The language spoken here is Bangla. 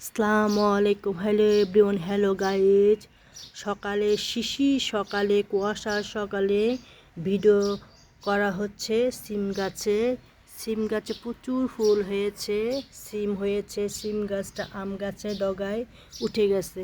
আসসালামু আলাইকুম। হ্যালো এভরিওয়ান হ্যালো গাইজ সকালে শিশি, সকালে কুয়াশা, সকালে ভিডিও করা হচ্ছে সিম গাছে। সিম গাছে প্রচুর ফুল হয়েছে, সিম হয়েছে, সিম গাছটা আম গাছে ডগায় উঠে গেছে।